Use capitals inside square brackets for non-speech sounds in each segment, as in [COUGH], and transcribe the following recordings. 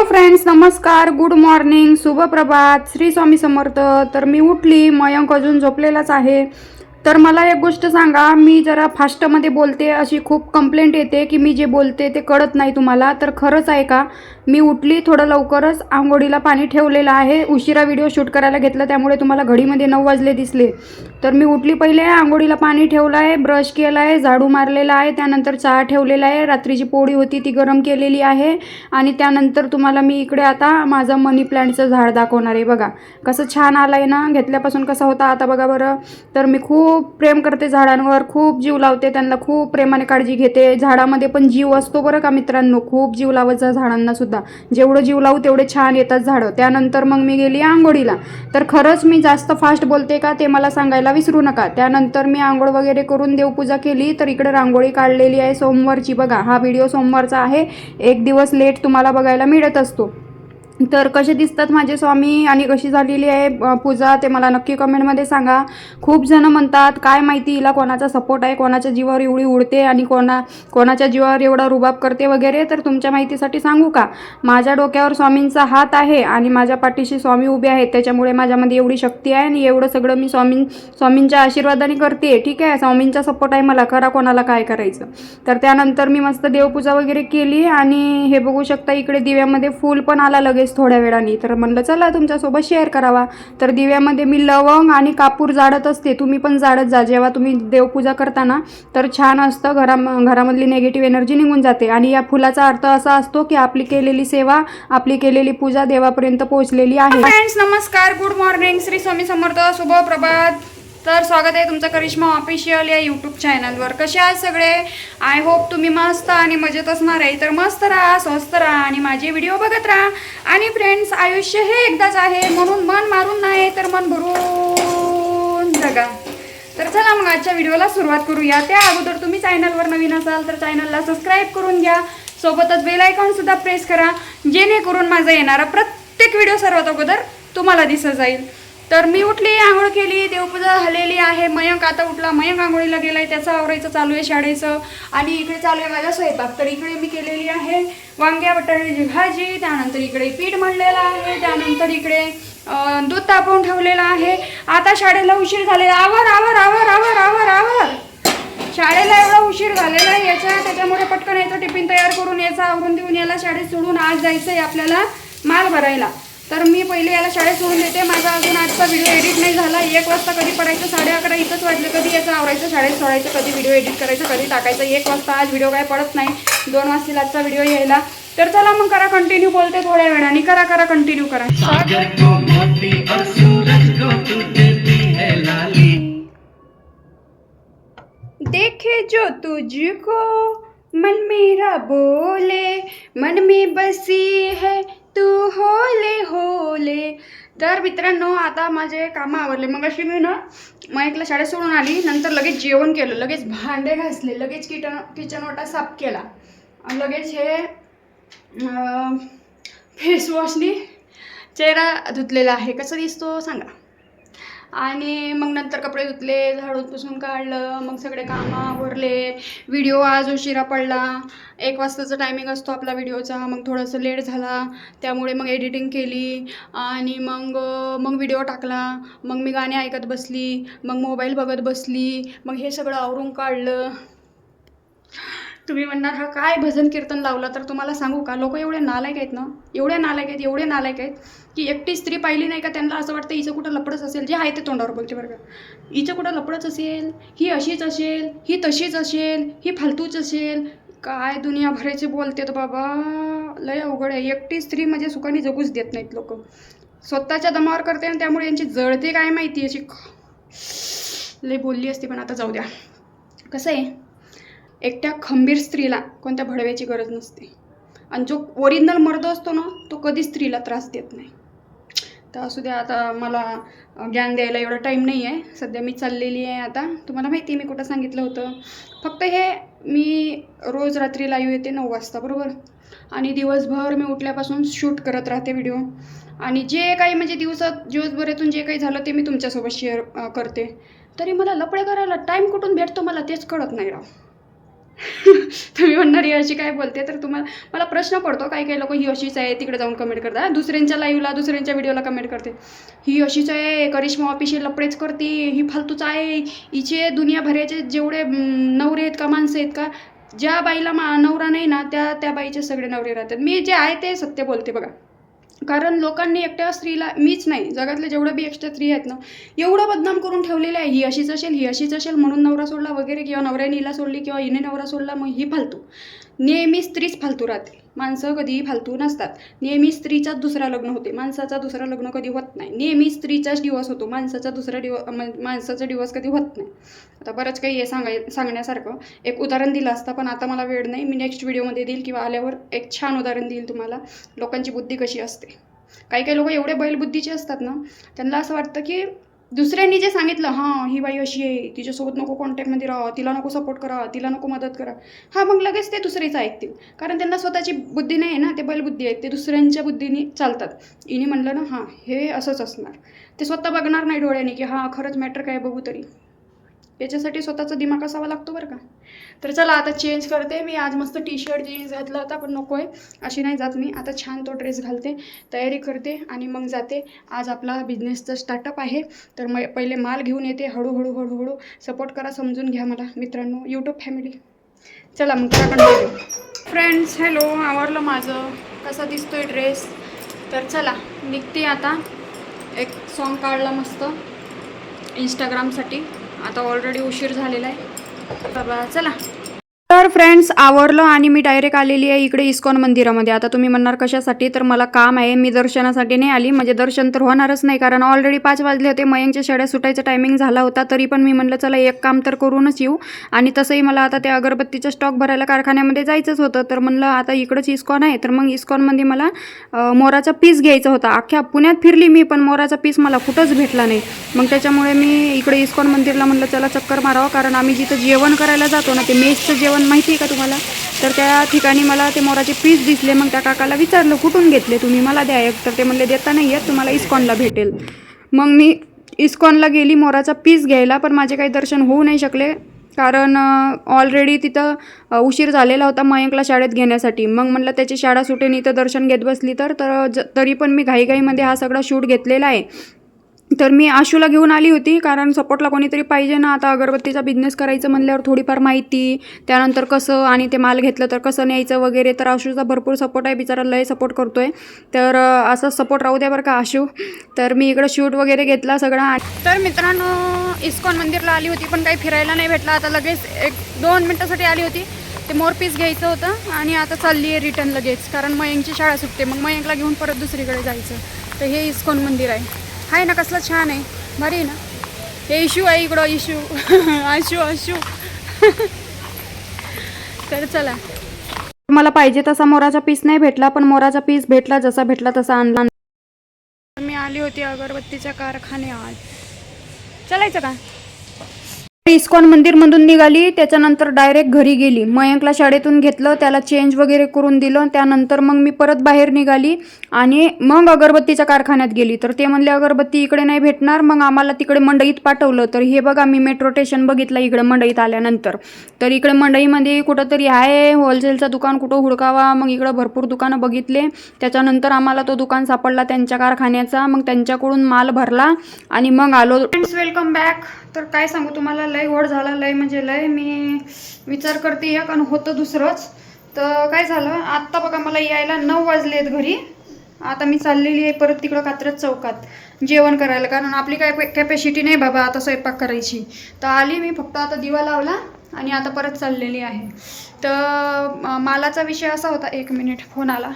Hello friends नमस्कार. Good morning शुभप्रभात. श्री स्वामी समर्थ. तर मी उठली. मयंक अजून झोपलेलाच आहे. तर मला एक गोष्ट सांगा. मी जरा फास्टमध्ये बोलते अशी खूप कंप्लेंट येते की मी जे बोलते ते कळत नाही तुम्हाला. तर खरंच आहे का? मी उठली थोडं लवकरच आंघोळीला पाणी ठेवलेलं आहे. उशिरा व्हिडिओ शूट करायला घेतला त्यामुळे तुम्हाला घडीमध्ये नऊ वाजले दिसले. तर मी उठली पहिले आंघोळीला पाणी ठेवलं आहे ब्रश केला आहे झाडू मारलेला आहे त्यानंतर चहा ठेवलेला आहे रात्रीची पोळी होती ती गरम केलेली आहे. आणि त्यानंतर तुम्हाला मी इकडे आता माझं मनी प्लांटचं झाड दाखवणार आहे. बघा कसं छान आलं आहे ना? घेतल्यापासून कसा होता आता बघा बरं. तर मी खूप प्रेम करते झाडांवर खूप जीव लावते त्यांना खूप प्रेमाने काळजी घेते. झाडामध्ये पण जीव असतो बरं का मित्रांनो? खूप जीव लावायचा झाडांनासुद्धा झालं जेवढं जीव लावू तेवढे छान येतात झाडं. त्यानंतर मग मी गेली आंघोळीला. तर खरंच मी जास्त फास्ट बोलते का ते मला सांगायला विसरू नका. त्यानंतर मी आंघोळ वगैरे करून देवपूजा केली तर इकडे रांगोळी काढलेली आहे सोमवारची. बघा हा व्हिडिओ सोमवारचा आहे. एक दिवस लेट तुम्हाला बघायला मिळत असतो. तर कसे दिसतात माझे स्वामी आणि कशी झालेली आहे पूजा ते मला नक्की कमेंटमध्ये सांगा. खूप जण म्हणतात काय माहिती हिला कोणाचा सपोर्ट आहे कोणाच्या जीवावर एवढी उडते आणि कोणा कोणाच्या जीवावर एवढा रुबाब करते वगैरे तर तुमच्या माहितीसाठी सांगू का? माझ्या डोक्यावर स्वामींचा हात आहे आणि माझ्या पाठीशी स्वामी उभे आहेत त्याच्यामुळे माझ्यामध्ये एवढी शक्ती आहे आणि एवढं सगळं मी स्वामी स्वामींच्या आशीर्वादाने करते. ठीक आहे स्वामींचा सपोर्ट आहे मला खरा कोणाला काय करायचं. तर त्यानंतर मी मस्त देवपूजा वगैरे केली आणि हे बघू शकता इकडे दिव्यामध्ये फूल पण आला लगेच. थोड्या वेळाने. तर म्हणलं चला तुमच्यासोबत शेअर करावा. तर दिव्यामध्ये मी लवंग आणि कापूर जाडत असते. तुम्ही पण जाडत जा. जेव्हा तुम्ही देवपूजा करताना तर छान असतं. घरा घरामधली नेगेटिव्ह एनर्जी निघून जाते. आणि या फुलाचा अर्थ असा असतो की आपली केलेली सेवा आपली केलेली पूजा देवापर्यंत पोहोचलेली आहे. फ्रेंड्स नमस्कार. Good morning Shri Swami Samarth. शुभ प्रभात. तर स्वागत आहे तुमचं करिश्मा ऑफिशियल या यूट्यूब चॅनलवर कसे आहात सगळे? आय होप तुम्ही मस्त आणि मजेत असणार आहे. तर मस्त राहा स्वस्त राहा आणि माझे व्हिडिओ बघत राहा. आणि फ्रेंड्स आयुष्य हे एकदाच आहे. म्हणून मन मारून नाही तर मन भरून जगा. तर चला मग आजच्या व्हिडिओला सुरुवात करूया. त्या अगोदर तुम्ही चॅनलवर नवीन असाल तर चॅनलला सबस्क्राईब करून घ्या. सोबतच बेल सुद्धा प्रेस करा. जेणेकरून माझा येणारा प्रत्येक व्हिडिओ सर्वात अगोदर तुम्हाला दिसत जाईल. तर मी उठली आंघोळ केली देवपूजा झालेली आहे. मयंक आता उठला मयंक आंघोळीला गेलाय त्याचं आवरायचं चालू आहे शाळेचं. आणि इकडे चालू आहे माझा स्वयंपाक. तर इकडे मी केलेली आहे वांग्या बटाट्याची भाजी त्यानंतर इकडे पीठ मांडलेलं आहे त्यानंतर इकडे दूध तापवून ठेवलेलं आहे. आता शाळेला उशीर झालेला. आवर आवर आवर आवर आवर आवर. शाळेला एवढा उशीर झालेला आहे याच्या त्याच्यामुळे पटकन याचा टिफिन तयार करून याचा आवरून देऊन याला शाळेत सोडून आज जायचं आहे आपल्याला माल भरायला. तर मी पहिले याला शाळेत सोडून देते. माझा अजून आजचा व्हिडिओ एडिट नाही झाला. एक वाजता कधी पडायचं? साडे अकरा इथंच वाजले. कधी याचं आवरायचं? शाळेत सोडायचं? कधी व्हिडिओ एडिट करायचं? कधी टाकायचं? एक वाजता आज व्हिडिओ काय पडत नाही. दोन वाजतील आजचा व्हिडिओ यायला. तर चला मग करा कंटिन्यू बोलते थोड्या वेळाने. करा करा कंटिन्यू करा. देखे जो तुझको मन मेरा बोले। मन में बसी है तू होले होले. तर मित्रांनो आता माझे कामं आवरले. मग अशी मी ना माईकला शाळेत सोडून आली. नंतर लगेच जेवण केलं. लगेच भांडे घासले. लगेच किटन किचन वाटा साफ केला. लगेच हे फेसवॉशनी चेहरा धुतलेला आहे. कसं दिसतो सांगा. आणि मग नंतर कपडे धुतले झाडून पुसून काढलं मग सगळे कामं आवरले. व्हिडिओ आज उशिरा पडला. एक वाजताचा टायमिंग असतो आपला व्हिडिओचा. मग थोडंसं लेट झाला. त्यामुळे मग एडिटिंग केली. आणि मग मग व्हिडिओ टाकला. मग मी गाणे ऐकत बसली. मग मोबाईल बघत बसली. मग हे सगळं आवरून काढलं. तुम्ही म्हणणार हा काय भजन कीर्तन लावलं तर तुम्हाला सांगू का? लोक एवढे नालायक आहेत ना एवढे नालायक आहेत एवढे नालायक आहेत की एकटी स्त्री पाहिली नाही का त्यांना असं वाटतं हिचं कुठं लपडच असेल जे आहे ते तोंडावर बोलते बरं का. हिचं कुठं लपडच असेल ही अशीच असेल ही तशीच असेल ही फालतूच असेल. काय दुनिया भरायचे बोलते तर बाबा लय अवघड आहे. एकटी स्त्री म्हणजे सुखाने जगूच देत नाहीत लोक. स्वतःच्या दमावर करते आणि त्यामुळे यांची जळते काय माहिती? अशी लय बोलली असते पण आता जाऊ द्या. कसं आहे? एकट्या खंबीर स्त्रीला कोणत्या भडव्याची गरज नसते. आणि जो ओरिजिनल मर्द असतो ना तो कधी स्त्रीला त्रास देत नाही. तर असू द्या आता मला ज्ञान द्यायला एवढा टाईम नाही आहे. सध्या मी चाललेली आहे आता. तुम्हाला माहिती आहे मी कुठं सांगितलं होतं. फक्त हे मी रोज रात्री लाईव्ह येते नऊ वाजता बरोबर? आणि दिवसभर मी उठल्यापासून शूट करत राहते व्हिडिओ आणि जे काही म्हणजे दिवसात दिवसभरातून जे काही झालं ते मी तुमच्यासोबत शेअर करते. तरी मला लपडे करायला टाईम कुठून भेटतो मला तेच कळत नाही राव. [LAUGHS] तुम्ही म्हणणार ही अशी काय बोलते? तर तुम्हाला मला प्रश्न पडतो. काही काही लोक ही अशीच आहे तिकडे जाऊन कमेंट करतात. दुसऱ्यांच्या लाईव्हला दुसऱ्यांच्या व्हिडिओला कमेंट करते. ही अशीच आहे करिश्मा ऑफिशियल लपडेच करते ही फालतूच आहे हिचे दुनियाभराचे जेवढे नवरे आहेत का माणसं आहेत का ज्या बाईला मा नवरा नाही ना त्या त्या बाईचे सगळे नवरे राहतात. मी जे आहे ते सत्य बोलते बघा. कारण लोकांनी एकट्या स्त्रीला मीच नाही जगातले जेवढ्या बी एक्स्ट्रा स्त्री आहेत ना एवढं बदनाम करून ठेवलेलं आहे ही अशीच असेल ही अशीच असेल म्हणून नवरा सोडला वगैरे किंवा नवऱ्याने हिला सोडली किंवा हिने नवरा सोडला मग ही फालतू. नेहमी स्त्रीच फालतू राहते. माणसं कधीही फालतू नसतात. नेहमी स्त्रीचाच दुसरा लग्न होते. माणसाचा दुसरा लग्न कधी होत नाही. नेहमी स्त्रीचाच दिवस होतो. माणसाचा दुसरा दिव माणसाचा दिवस कधी होत नाही. आता बरंच काही आहे सांगाय सांगण्यासारखं. एक उदाहरण दिलं असतं पण आता मला वेळ नाही. मी नेक्स्ट व्हिडिओमध्ये देईल किंवा आल्यावर एक छान उदाहरण देईल तुम्हाला. लोकांची बुद्धी कशी असते. काही काही लोक एवढे बैलबुद्धीचे असतात ना त्यांना असं वाटतं की दुसऱ्यांनी जे सांगितलं हां ही बाई अशी आहे तिच्यासोबत नको कॉन्टॅक्टमध्ये राहा तिला नको सपोर्ट करा तिला नको मदत करा. हां मग लगेच ते दुसरीचं ऐकतील. कारण त्यांना स्वतःची बुद्धी नाही आहे ना ते बैलबुद्धी आहेत ते दुसऱ्यांच्या बुद्धीने चालतात. इनी म्हणलं ना हां हे असंच असणार. ते स्वतः बघणार नाही डोळ्याने की हां खरंच मॅटर काय बघू तरी. याच्यासाठी स्वतःचा दिमाग असावा लागतो बरं का? तर चला आता चेंज करते मी. आज मस्त टी शर्ट जीन्स घातला होता पण नको आहे अशी नाही जात मी. आता छान तो ड्रेस घालते तयारी करते आणि मग जाते. आज आपला बिझनेसचा स्टार्टअप आहे. तर मग पहिले माल घेऊन येते. हळूहळू हळूहळू सपोर्ट करा समजून घ्या मला मित्रांनो. यूट्यूब फॅमिली चला मग त्याकडे फ्रेंड्स हॅलो आवडलं माझं? कसा दिसतोय ड्रेस तर चला निघते आता. एक सॉन्ग काढला मस्त. इंस्टाग्रामसाठी आता ऑलरेडी उशीर झालेला आहे. बाबा चला. तर फ्रेंड्स आवरलं आणि मी डायरेक्ट आलेली आहे इकडे इस्कॉन मंदिरामध्ये. आता तुम्ही म्हणणार कशासाठी? तर मला काम आहे मी दर्शनासाठी नाही आली. म्हणजे दर्शन तर होणारच नाही कारण ऑलरेडी पाच वाजले होते. मयंकच्या शाळेत सुटायचा टायमिंग झाला होता तरी पण मी म्हणलं चला एक काम तर करूनच येऊ. आणि तसंही मला आता त्या अगरबत्तीचा स्टॉक भरायला कारखान्यामध्ये जायचंच होतं. तर म्हणलं आता इकडंच इस्कॉन आहे. तर मग इस्कॉनमध्ये मला मोराचा पीस घ्यायचा होता. अख्ख्या पुण्यात फिरली मी पण मोराचा पीस मला कुठंच भेटला नाही. मग त्याच्यामुळे मी इकडे इस्कॉन मंदिरला म्हणलं चला चक्कर मारावं. कारण आम्ही जिथं जेवण करायला जातो ना ते मेसचं जेवण माहिती आहे का तुम्हाला? तर त्या ठिकाणी मला ते मोराचे पीस दिसले. मग त्या काकाला विचारलं कुठून घेतले तुम्ही? मला द्या एक. तर ते म्हणले देता नाही येत तुम्हाला इस्कॉनला भेटेल. मग मी इस्कॉनला गेली मोराचा पीस घ्यायला पण माझे काही दर्शन होऊ नाही शकले. कारण ऑलरेडी तिथं उशीर झालेला होता मयंकला शाळेत घेण्यासाठी. मग म्हणलं त्याची शाळा सुटेन इथं दर्शन घेत बसली तर तर ज तरी पण मी घाईघाईमध्ये हा सगळा शूट घेतलेला आहे. तर मी आशूला घेऊन आली होती कारण सपोर्टला कोणीतरी पाहिजे ना. आता अगरबत्तीचा बिझनेस करायचं म्हणल्यावर थोडीफार माहिती त्यानंतर कसं आणि ते माल घेतलं तर कसं न्यायचं वगैरे. तर आशूचा भरपूर सपोर्ट आहे बिचारा लय सपोर्ट करतो आहे तर असा असाच सपोर्ट राहू द्या बरं का आशू. तर मी इकडं शूट वगैरे घेतला सगळा तर मित्रांनो इस्कॉन मंदिरला आली होती पण काही फिरायला नाही भेटला. आता लगेच एक दोन मिनटासाठी आली होती. ते मोर पीस घ्यायचं होतं आणि आता चालली आहे रिटर्न लगेच. कारण मयंकची शाळा सुटते मग मयंकला घेऊन परत दुसरीकडे जायचं. तर हे इस्कॉन मंदिर आहे. आहे ना कसलं छान आहे. भारी आहे ना? हे इशू आहे इकडं इशू. [LAUGHS] आशू आशू. [LAUGHS] तर चला. मला पाहिजे तसा मोराचा पीस नाही भेटला पण मोराचा पीस भेटला जसा भेटला तसा आणला. मी आली होती अगरबत्तीच्या कारखान्यात. चालायचं का? इस्कॉन मंदिरमधून निघाली त्याच्यानंतर डायरेक्ट घरी गेली. मयंकला शाळेतून घेतलं त्याला चेंज वगैरे करून दिलं. त्यानंतर मग मी परत बाहेर निघाली आणि मग अगरबत्तीच्या कारखान्यात गेली. तर ते म्हणले अगरबत्ती इकडे नाही भेटणार मग आम्हाला तिकडे मंडईत पाठवलं. तर हे बघा मी मेट्रो स्टेशन बघितलं इकडे मंडईत आल्यानंतर. तर इकडे मंडईमध्ये कुठंतरी आहे होलसेलचं दुकान कुठं हुडकावा मग इकडं भरपूर दुकानं बघितले. त्याच्यानंतर आम्हाला तो दुकान सापडला त्यांच्या कारखान्याचा. मग त्यांच्याकडून माल भरला आणि मग आलो. फ्रेंड्स वेलकम बॅक तर काय सांगू तुम्हाला लय ओढ झाला लय म्हणजे लय मी विचार करते एक आणि होतं दुसरंच. तर काय झालं आत्ता बघा मला यायला नऊ वाजले आहेत घरी. आता मी चाललेली आहे परत तिकडं कात्रज चौकात जेवण करायला. कारण आपली काय कॅपॅसिटी नाही बाबा आता स्वयंपाक करायची. तर आली मी फक्त आता दिवा लावला आणि आता परत चाललेली आहे. तर मालाचा विषय असा होता एक मिनिट फोन आला.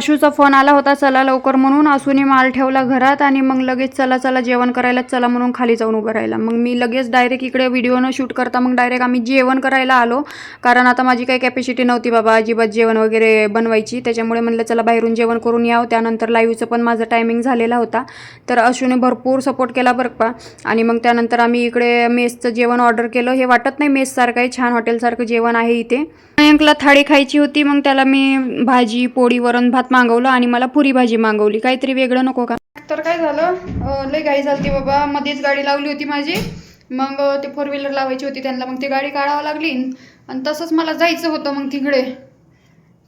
अशूचा फोन आला होता चला लवकर म्हणून. आशूने माल ठेवला घरात आणि मग लगेच चला चला जेवण करायला चला म्हणून खाली जाऊन उभं राहिला. मग मी लगेच डायरेक्ट इकडे व्हिडिओनं शूट करता मग डायरेक्ट आम्ही जेवण करायला आलो. कारण आता माझी काही कॅपॅसिटी नव्हती बाबा अजिबात जेवण वगैरे बनवायची. त्याच्यामुळे म्हणलं चला बाहेरून जेवण करून यावं. त्यानंतर लाईव्हचं पण माझं टायमिंग झालेला होता. तर अशूने भरपूर सपोर्ट केला बरं का. आणि मग त्यानंतर आम्ही इकडे मेसचं जेवण ऑर्डर केलं. हे वाटत नाही मेससारखं आहे छान हॉटेलसारखं जेवण आहे इथे. मयंकला थाळी खायची होती. मग त्याला मी भाजी पोळी वरण भात मागवलं आणि मला पुरी भाजी मागवली. काहीतरी वेगळं नको का? तर काय झालं? लई लय घाई झाली बाबा. मध्येच गाडी लावली होती माझी. मग ते फोर व्हीलर लावायची होती त्यांना. मग ती गाडी काढावं लागली. आणि तसंच मला जायचं होतं मग तिकडे.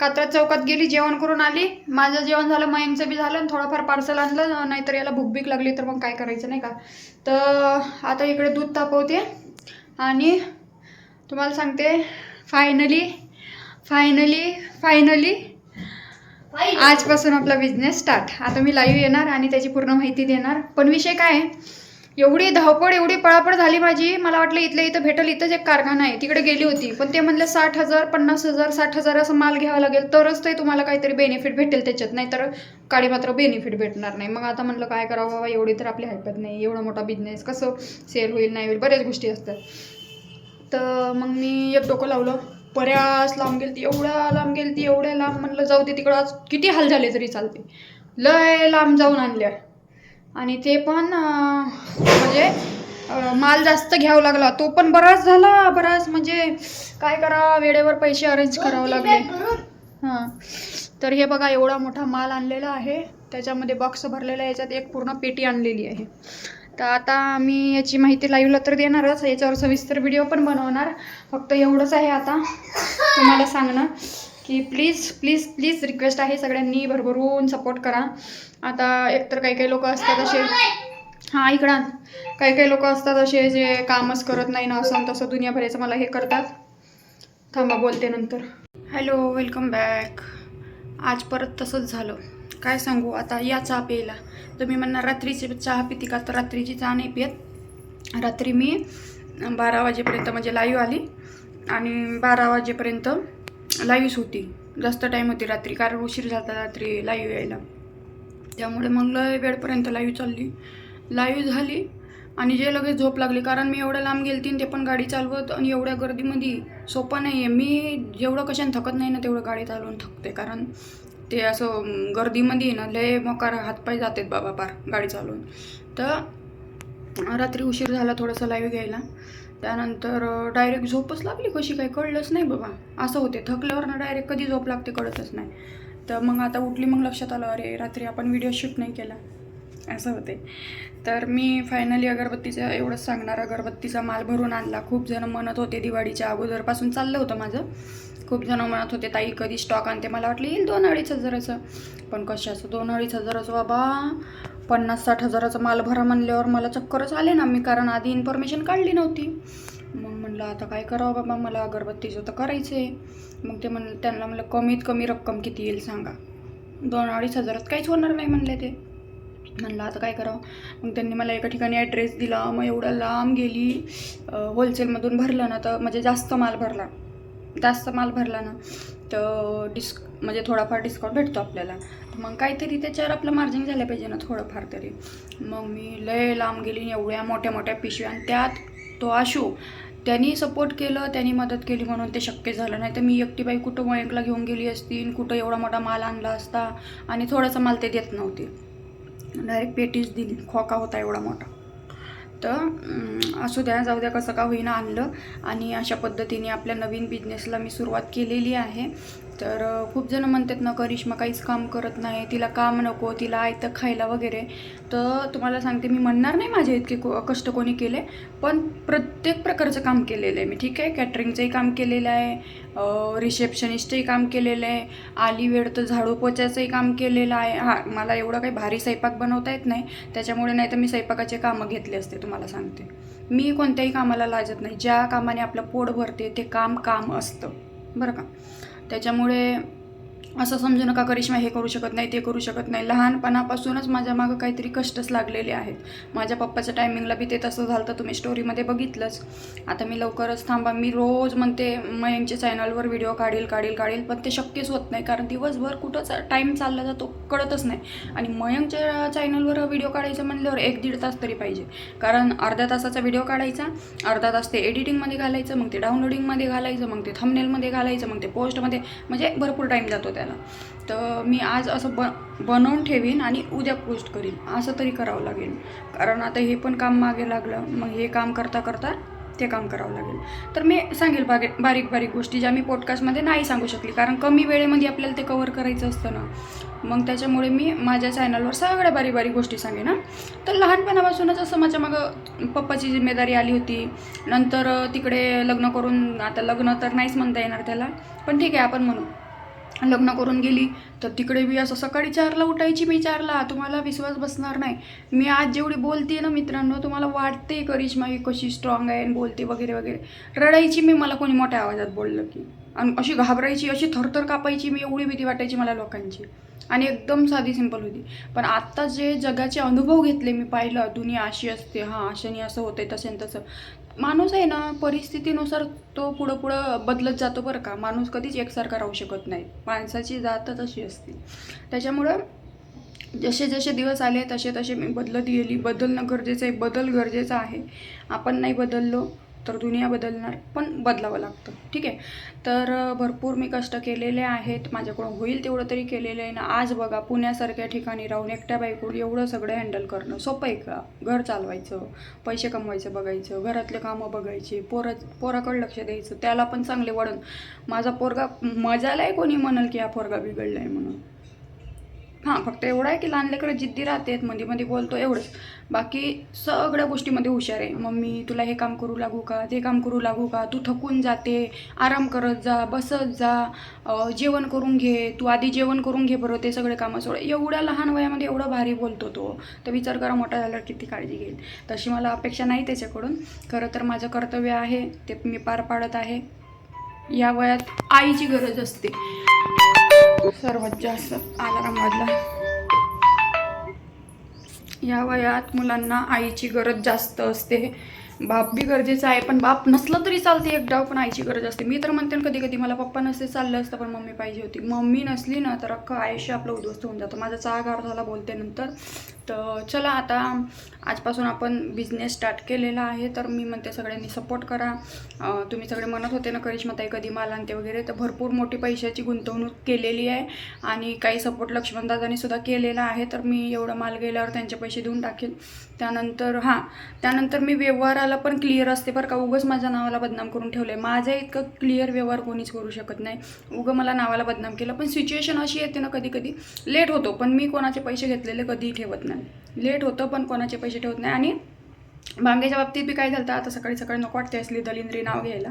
कात्रात चौकात गेली जेवण करून आली. माझं जेवण झालं मयंकचं बी झालं आणि थोडंफार पार्सल आणलं. नाहीतर याला भूक भीक लागली तर मग काय करायचं नाही का? तर आता इकडे दूध तापवते. आणि तुम्हाला सांगते फायनली फायनली फायनली आजपासून आपला बिझनेस स्टार्ट आता मी लाईव्ह येणार आणि त्याची पूर्ण माहिती देणार. पण विषय काय एवढी धावपळ एवढी पळापळ झाली माझी. मला वाटलं इथलं इथं भेटल इथंच एक कारखाना आहे. तिकडे गेली होती. पण ते म्हणलं साठ हजार पन्नास हजार साठ हजार असं माल घ्यावा लागेल. तरच ते तुम्हाला काहीतरी बेनिफिट भेटेल त्याच्यात. नाही तर काळी मात्र बेनिफिट भेटणार नाही. मग आता म्हणलं काय करावं बाबा? एवढी तर आपली हरकत नाही. एवढा मोठा बिझनेस कसं सेल होईल नाही होईल? बऱ्याच गोष्टी असतात. तर मग मी एक डोकं लावलं. बऱ्याच लांब गेली ती एवढ्या लांब गेली ती एवढ्या लांब म्हणलं जाऊ दे तिकडं आज किती हाल झाले तरी चालते. लय लांब जाऊन आणल्या. आणि ते पण म्हणजे माल जास्त घ्यावा लागला. तो पण बराच झाला बराच म्हणजे काय करा वेळेवर पैसे अरेंज करावं लागले. हां. तर हे बघा एवढा मोठा माल आणलेला आहे. त्याच्यामध्ये बॉक्स भरलेला आहे याच्यात एक पूर्ण पेटी आणलेली आहे. तर आता मी याची माहिती लाईव्हला तर देणारच याच्यावर सविस्तर व्हिडिओ पण बनवणार. फक्त एवढंच आहे आता. तुम्हाला सांगणं की प्लीज प्लीज प्लीज रिक्वेस्ट आहे सगळ्यांनी भरभरून सपोर्ट करा. आता एकतर काही काही लोक असतात असे हां इकडं काही काही लोक असतात असे जे कामच करत नाही ना असं तसं दुनियाभराचं मला हे करतात. थांबा बोलते नंतर. हॅलो वेलकम बॅक आज परत तसंच झालं. काय सांगू? आता या चहा प्यायला. तुम्ही म्हणणार रात्रीची चहा पिती का? तर रात्रीची चहा नाही पियत. रात्री मी बारा वाजेपर्यंत म्हणजे लाईव्ह आली आणि बारा वाजेपर्यंत लाईव्हच होती. जास्त टाईम होती रात्री कारण उशीर झाला रात्री लाईव्ह यायला. त्यामुळे मग लय वेळपर्यंत लाईव्ह चालली. लाईव्ह झाली आणि जे लगेच झोप लागली कारण मी एवढ्या लांब गेलती ते पण गाडी चालवत आणि एवढ्या गर्दीमध्ये सोपं नाही आहे मी जेवढं कशाने थकत नाही ना तेवढं गाडी चालवून थकते. कारण ते असं गर्दीमध्ये ना लय मोकार हातपाय जातात बाबा पार गाडी चालवून. तर रात्री उशीर झाला थोडंसं लाईव्ह घ्यायला. त्यानंतर डायरेक्ट झोपच लागली कशी काही कळलंच नाही बाबा. असं होते थकल्यावर ना डायरेक्ट कधी झोप लागते कळतच नाही. तर मग आता उठली मग लक्षात आलं अरे रात्री आपण व्हिडिओ शूट नाही केला. असं होते. तर मी फायनली अगरबत्तीचं एवढंच सांगणार अगरबत्तीचा माल भरून आणला. खूप जण म्हणत होते दिवाळीच्या अगोदरपासून चाललं होतं माझं. खूप जण म्हणत होते ताई कधी स्टॉक आणते? मला वाटलं येईल दोन अडीच हजाराचं. पण कशाचं? दोन अडीच हजाराचं बाबा? पन्नास साठ हजाराचा माल भरा म्हणल्यावर मला चक्करच आले ना मी कारण आधी इन्फॉर्मेशन काढली नव्हती. मग म्हणलं आता काय करावं बाबा? मला अगरबत्तीचं तर करायचं आहे मग ते म्हणलं त्यांना म्हणलं कमीत कमी रक्कम किती येईल सांगा. दोन अडीच हजारात काहीच होणार नाही म्हणले ते. म्हणलं आता काय करावं? मग त्यांनी मला एका ठिकाणी ॲड्रेस दिला. मग एवढा लांब गेली. होलसेलमधून भरलं ना तर म्हणजे जास्त माल भरला. जास्त माल भरला ना तर डिस्क म्हणजे थोडाफार डिस्काउंट भेटतो आपल्याला. मग काहीतरी त्याच्यावर आपलं मार्जिन झालं पाहिजे ना थोडंफार तरी. मग मी लय लांब गेली एवढ्या मोठ्या मोठ्या पिशव्या आणि त्यात तो आशू त्यांनी सपोर्ट केलं त्यांनी मदत केली म्हणून ते शक्य झालं. नाही तर मी एकटी बाई कुठं मयंकला घेऊन गेली असती कुठं एवढा मोठा माल आणला असता आणि थोडासा माल ते देत नव्हते. डायरेक्ट पेटीच दिली खोका होता एवढा मोठा. तर असू द्या जाऊ द्या कसं का होईना आणलं. आणि अशा पद्धतीने आपल्या नवीन बिझनेसला मी सुरुवात केलेली आहे. तर खूप जणं म्हणतात ना करिश्मा काहीच काम करत नाही तिला काम नको तिला आयतं खायला वगैरे. तर तुम्हाला सांगते मी म्हणणार नाही माझे इतके को कष्ट कोणी केले पण प्रत्येक प्रकारचं काम केलेलं आहे मी ठीक आहे? कॅटरिंगचंही काम केलेलं आहे रिसेप्शनिस्टही काम केलेलं आहे आली वेळ तर झाडू पोचायचंही काम केलेलं आहे. हां मला एवढं काही भारी स्वयंपाक बनवता येत नाही त्याच्यामुळे नाही तर मी स्वयंपाकाचे कामं घेतले असते तुम्हाला सांगते. मी कोणत्याही कामाला लाजत नाही ज्या कामाने आपलं पोट भरते ते काम काम असतं. बरं का? त्याच्यामुळे असं समजू नका करिश्मा हे करू शकत नाही ते करू शकत नाही. लहानपणापासूनच माझ्या मागं काहीतरी कष्टच लागलेले आहेत. माझ्या पप्पाच्या टायमिंगला बी ते तसं झालं तर तुम्ही स्टोरीमध्ये बघितलंच. आता मी लवकरच थांबा मी रोज म्हणते मयंकच्या चॅनलवर व्हिडिओ काढील काढील काढील पण ते शक्यच होत नाही कारण दिवसभर कुठंच टाईम चालला जातो कळतच नाही. आणि मयंकच्या चॅनलवर व्हिडिओ काढायचं म्हणल्यावर एक दीड तास तरी पाहिजे. कारण अर्ध्या तासाचा व्हिडिओ काढायचा अर्धा तास ते एडिटिंगमध्ये घालायचं मग ते डाउनलोडिंगमध्ये घालायचं मग ते थंबनेलमध्ये घालायचं मग ते पोस्टमध्ये म्हणजे भरपूर टाईम जातो त्याला तर मी आज असं ब बनवून ठेवीन आणि उद्या पोस्ट करीन. असं तरी करावं लागेल. कारण आता हे पण काम मागे लागलं. मग हे काम करता करता ते काम करावं लागेल. तर मी सांगेल बागे बारीक बारीक गोष्टी ज्या मी पॉडकास्टमध्ये नाही सांगू शकली. कारण कमी वेळेमध्ये आपल्याला ते कवर करायचं असतं ना. मग त्याच्यामुळे मी माझ्या चॅनलवर सगळ्या बारीक बारीक गोष्टी सांगेन ना तर लहानपणापासूनच असं माझ्या मागं पप्पाची जिम्मेदारी आली होती. नंतर तिकडे लग्न करून आता लग्न तर नाहीच म्हणता येणार त्याला. पण ठीक आहे आपण म्हणू. लग्न करून गेली तर तिकडे बी असं सकाळी चारला उठायची मी चारला. तुम्हाला विश्वास बसणार नाही. मी आज जेवढी बोलते ना मित्रांनो तुम्हाला वाटते करिश्मा ही कशी स्ट्रॉंग आहे आणि बोलते वगैरे वगैरे. रडायची मी मला कोणी मोठ्या आवाजात बोललं की. आणि अशी घाबरायची अशी थरथर कापायची मी एवढी भीती वाटायची मला लोकांची. आणि एकदम साधी सिंपल होती. पण आत्ता जे जगाचे अनुभव घेतले मी पाहिलं दुनिया अशी असते हां अशाने असं होतंय तसं तसं. माणूस आहे ना परिस्थितीनुसार तो पुढं पुढं बदलत जातो बरं का. माणूस कधीच एकसारखा राहू शकत नाही. माणसाची जातच अशी असते. त्याच्यामुळं जसे जसे दिवस आले तसे तसे मी बदलत गेली. बदलणं गरजेचं आहे बदल गरजेचा आहे. आपण नाही बदललो तर दुनिया बदलणार पण बदलावं लागतं. ठीक आहे? तर भरपूर मी कष्ट केलेले आहेत. माझ्याकडून होईल तेवढं तरी केलेलं आहे ना. आज बघा पुण्यासारख्या ठिकाणी राहून एकट्या बाईकडून एवढं सगळं हँडल करणं सोपं आहे का? घर चालवायचं पैसे कमवायचं बघायचं घरातले कामं बघायचे पोरा पोराकडे लक्ष द्यायचं त्याला पण चांगले वळण. माझा पोरगा मजाला आहे कोणी म्हणाल की हा पोरगा बिघडला आहे म्हणून. हां फक्त एवढं आहे की लहान लेकरं जिद्दी राहतेत मध्ये मध्ये बोलतो एवढंच. बाकी सगळ्या गोष्टीमध्ये हुशार आहे. मम्मी तुला हे काम करू लागू का? ते काम करू लागू का? तू थकून जाते आराम करत जा बसत जा जेवण करून घे तू आधी जेवण करून घे बरं ते सगळे कामं सोड. एवढ्या लहान वयामध्ये एवढं भारी बोलतो तो. तर विचार करा मोठा झाल्यावर किती काळजी घेईल. तशी मला अपेक्षा नाही त्याच्याकडून. खरं तर माझं कर्तव्य आहे ते मी पार पाडत आहे. या वयात आईची गरज असते. सर्वात जास्त आलाराम वाजला या वयात मुलांना आईची गरज जास्त असते. बाप बी गरजेचं आहे पण बाप नसलं तरी चालते एक डाव पण आईची गरज असते. मी तर म्हणते ना कधी कधी मला पप्पा नसते चाललं असतं पण मम्मी पाहिजे होती. मम्मी नसली ना तर अख्खं आयुष्य आपलं उद्ध्वस्त होऊन जातं. माझा चागार झाला बोलते नंतर. तर चला आता आजपासून आपण बिझनेस स्टार्ट केलेला आहे. तर मी म्हणते सगळ्यांनी सपोर्ट करा. तुम्ही सगळे म्हणत होते ना करिश्माताई कधी माल आणते वगैरे. तर भरपूर मोठी पैशाची गुंतवणूक केलेली आहे. आणि काही सपोर्ट लक्ष्मणदादांनी सुद्धा केलेला आहे. तर मी एवढा माल गेल्यावर त्यांचे पैसे देऊन टाकेल. त्यानंतर हां त्यानंतर मी व्यवहाराला पण क्लिअर असते बरं का. उगंच माझ्या नावाला बदनाम करून ठेवलं आहे माझ्या इतकं क्लिअर व्यवहार कोणीच करू शकत नाही. उगं मला नावाला बदनाम केलं. पण सिच्युएशन अशी येते ना कधी कधी. लेट होतो पण मी कोणाचे पैसे घेतलेले कधीही ठेवत नाही. लेट होतं पण कोणाचे पैसे ठेवत नाही. आणि बांगेच्या बाबतीत बी काय झालं आता सकाळी सकाळी नको वाटते असली दलिंद्री नाव घ्यायला.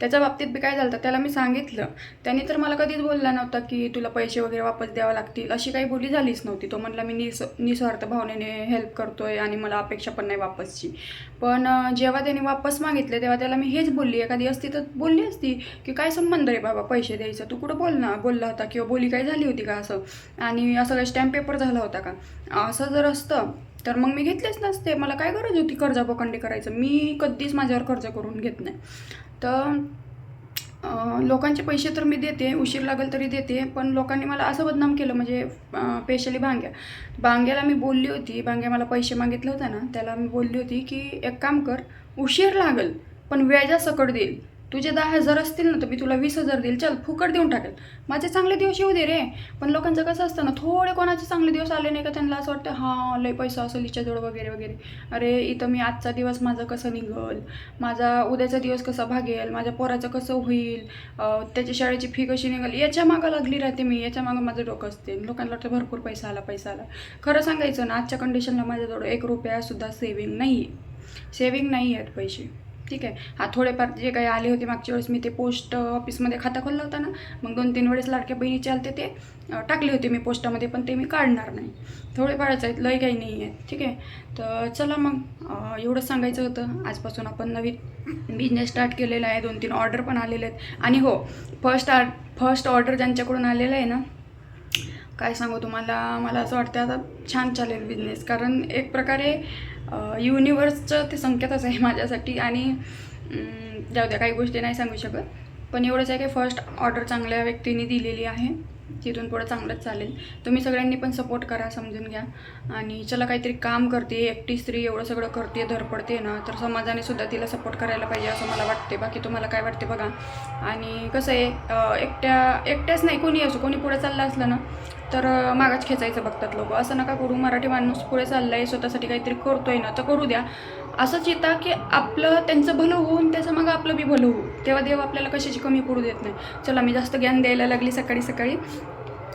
त्याच्या बाबतीत बी काय झालं होतं त्याला मी सांगितलं. त्यांनी तर मला कधीच बोलला नव्हता की तुला पैसे वगैरे वापस द्यावं लागतील. अशी काही बोली झालीच नव्हती. तो म्हणला मी निस निस्वार्थ भावनेने हेल्प करतोय आणि मला अपेक्षा पण नाही वापसची. पण जेव्हा त्याने वापस मागितले तेव्हा त्याला मी हेच बोलली. एखादी असती तर बोलली असती की काय संबंध रे बाबा पैसे द्यायचं? तू कुठं बोल ना बोलला होता किंवा बोली काय झाली होती का असं? आणि असं काही स्टॅम्प पेपर झाला होता का? असं जर असतं तर मग मी घेतलेच नसते. मला काय गरज होती कर्जापोकंडी करायचं? मी कधीच माझ्यावर कर्ज करून घेत नाही. तर लोकांचे पैसे तर मी देते उशीर लागेल तरी देते पण लोकांनी मला असं बदनाम केलं म्हणजे स्पेशली भांग्या. भांग्याला मी बोलली होती भांग्या मला पैसे मागितले होते ना त्याला मी बोलली होती की एक काम कर उशीर लागेल पण व्याजासकट देईल. तुझे दहा हजार असतील ना तर मी तुला वीस हजार देईल. चल फुकट देऊन टाकेल. माझे चांगले दिवस येऊ दे रे. पण लोकांचं कसं असतं ना थोडे कोणाचे चांगले दिवस आले नाही का त्यांना असं वाटतं हां लय पैसा असेल हिच्याजवळ वगैरे वगैरे. अरे इथं मी आजचा दिवस माझा कसं निघल? माझा उद्याचा दिवस कसा भागेल? माझ्या पोराचं कसं होईल? त्याच्या त्याची शाळेची फी कशी निघाल? याच्या मागं लागली राहते मी. याच्या मागं माझं डोकं असते. लोकांना वाटतं भरपूर पैसा आला पैसा आला. खरं सांगायचं ना आजच्या कंडिशनला माझ्याजवळ एक रुपयासुद्धा सेविंग नाही आहे सेविंग नाही आहेत पैसे. ठीक आहे. हा थोडेफार जे काही आले होते मागच्या वेळेस मी ते पोस्ट ऑफिसमध्ये खाता खोललं होता ना. मग दोन तीन वेळेस लाडक्या बहिणीचे आलते ते टाकले होते मी पोस्टामध्ये पण ते मी काढणार नाही. थोडेफारच आहेत लय काही नाही आहेत. ठीक आहे. तर चला मग एवढंच सांगायचं होतं. आजपासून आपण नवीन बिझनेस स्टार्ट केलेला आहे. दोन तीन ऑर्डर पण आलेले आहेत. आणि हो फर्स्ट आर फर्स्ट ऑर्डर ज्यांच्याकडून आलेलं आहे ना काय सांगू तुम्हाला? मला असं वाटतं आता छान चालेल बिझनेस कारण एक प्रकारे युनिवर्सचं ते संकेतच आहे माझ्यासाठी आणि जाऊ द्या काही गोष्टी नाही सांगू शकत. पण एवढंच आहे की फर्स्ट ऑर्डर चांगल्या व्यक्तीने दिलेली आहे तिथून पुढं चांगलंच चालेल. तुम्ही सगळ्यांनी पण सपोर्ट करा समजून घ्या. आणि चला काहीतरी काम करते एकटी स्त्री एवढं सगळं करते धडपडते ना तर समाजाने सुद्धा तिला सपोर्ट करायला पाहिजे असं मला वाटते बाकी तुम्हाला काय वाटते बघा. आणि कसं आहे एकट्या एकट्याच नाही कोणी असो कोणी पुढे चाललं असलं ना तर मागाच खेचायचं बघतात लोक. असं नका करू मराठी माणूस पुढे चालला आहे स्वतःसाठी काहीतरी करतोय ना तर करू द्या. असंच येतं की आपलं त्यांचं भलं होऊन त्याचं मग आपलं बी भलं होऊ. तेव्हा देव आपल्याला कशाची कमी पडू देत नाही. चला मी जास्त ज्ञान द्यायला लागली सकाळी सकाळी.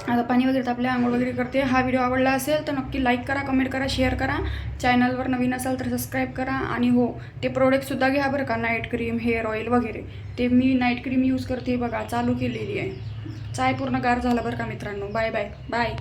आता पाणी वगैरे आपल्या आंघोळ वगैरे करते. हा व्हिडिओ आवडला असेल तर नक्की लाईक करा कमेंट करा शेअर करा. चॅनलवर नवीन असाल तर सबस्क्राईब करा. आणि हो ते प्रोडक्टसुद्धा घ्या बरं का नाईट क्रीम हेअर ऑईल वगैरे. ते मी नाईट क्रीम यूज करते बघा चालू केलेली आहे. चाय पूर्ण गार झाला बरं का मित्रांनो. Bye bye bye